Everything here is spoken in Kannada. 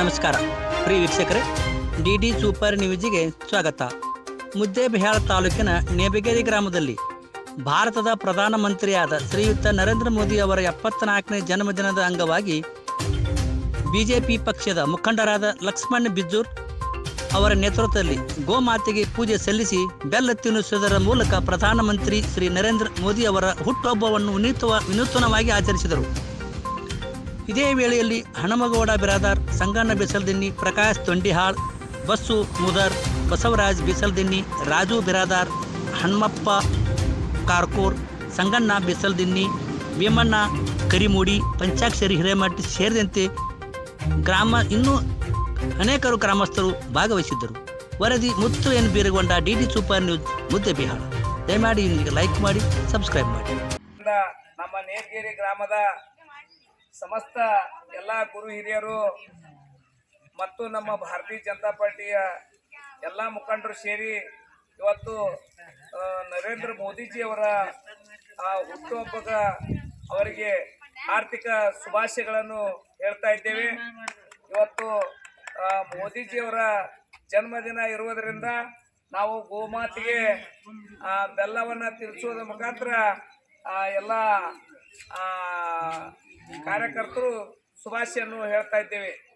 ನಮಸ್ಕಾರ. ಪ್ರಿಯ ವೀಕ್ಷಕರೇ, ಡಿ ಡಿ ಸೂಪರ್ ನ್ಯೂಸಿಗೆ ಸ್ವಾಗತ. ಮುದ್ದೇಬಿಹಾಳ ತಾಲೂಕಿನ ನೇಬಗೇರಿ ಗ್ರಾಮದಲ್ಲಿ ಭಾರತದ ಪ್ರಧಾನಮಂತ್ರಿಯಾದ ಶ್ರೀಯುತ ನರೇಂದ್ರ ಮೋದಿ ಅವರ ಎಪ್ಪತ್ನಾಲ್ಕನೇ ಜನ್ಮದಿನದ ಅಂಗವಾಗಿ ಬಿಜೆಪಿ ಪಕ್ಷದ ಮುಖಂಡರಾದ ಲಕ್ಷ್ಮಣ್ ಬಿಜ್ಜೂರ್ ಅವರ ನೇತೃತ್ವದಲ್ಲಿ ಗೋಮಾತೆಗೆ ಪೂಜೆ ಸಲ್ಲಿಸಿ ಬೆಲ್ಲ ತಿನ್ನಿಸುವುದರ ಮೂಲಕ ಪ್ರಧಾನಮಂತ್ರಿ ಶ್ರೀ ನರೇಂದ್ರ ಮೋದಿ ಅವರ ಹುಟ್ಟುಹಬ್ಬವನ್ನು ವಿನೂತವ ವಿನೂತನವಾಗಿ ಆಚರಿಸಿದರು. ಇದೇ ವೇಳೆಯಲ್ಲಿ ಹಣಮಗೌಡ ಬಿರಾದಾರ್, ಸಂಗಣ್ಣ ಬಿಸಲ್ದಿನ್ನಿ, ಪ್ರಕಾಶ್ ತೊಂಡಿಹಾಳ್, ಬಸ್ಸು ಮುದರ್, ಬಸವರಾಜ್ ಬಿಸಲ್ದಿನ್ನಿ, ರಾಜು ಬಿರಾದಾರ್ ಹನುಮಪ್ಪ ಕಾರ್ಕೂರ್, ಸಂಗಣ್ಣ ಬಿಸಲ್ದಿನ್ನಿ ಭೀಮಣ್ಣ ಕರಿಮೂಡಿ, ಪಂಚಾಕ್ಷರಿ ಹಿರೇಮಠ್ ಸೇರಿದಂತೆ ಗ್ರಾಮ ಇನ್ನೂ ಅನೇಕರು ಗ್ರಾಮಸ್ಥರು ಭಾಗವಹಿಸಿದ್ದರು. ವರದಿ Muttu N Biragonda D D super news, Muddebihal ದಯಮಾಡಿ ಲೈಕ್ ಮಾಡಿ ಸಬ್ಸ್ಕ್ರೈಬ್ ಮಾಡಿ. ನಮ್ಮ ನೇರ್ಗೇರಿ ಗ್ರಾಮದ ಸಮಸ್ತ ಎಲ್ಲ ಗುರು ಹಿರಿಯರು ಮತ್ತು ನಮ್ಮ ಭಾರತೀಯ ಜನತಾ ಪಾರ್ಟಿಯ ಎಲ್ಲ ಮುಖಂಡರು ಸೇರಿ ಇವತ್ತು ನರೇಂದ್ರ ಮೋದಿಜಿಯವರ ಹುಟ್ಟುಹಬ್ಬದ ಅವರಿಗೆ ಆರ್ಥಿಕ ಶುಭಾಶಯಗಳನ್ನು ಹೇಳ್ತಾ ಇದ್ದೇವೆ. ಇವತ್ತು ಮೋದಿಜಿಯವರ ಜನ್ಮದಿನ ಇರುವುದರಿಂದ ನಾವು ಗೋಮಾತಿಗೆ ಬೆಲ್ಲವನ್ನು ತಿಳಿಸುವುದರ ಮುಖಾಂತರ ಎಲ್ಲ ಕಾರ್ಯಕರ್ತರು ಶುಭಾಶಯನ್ನು ಹೇಳ್ತಾ ಇದ್ದೇವೆ.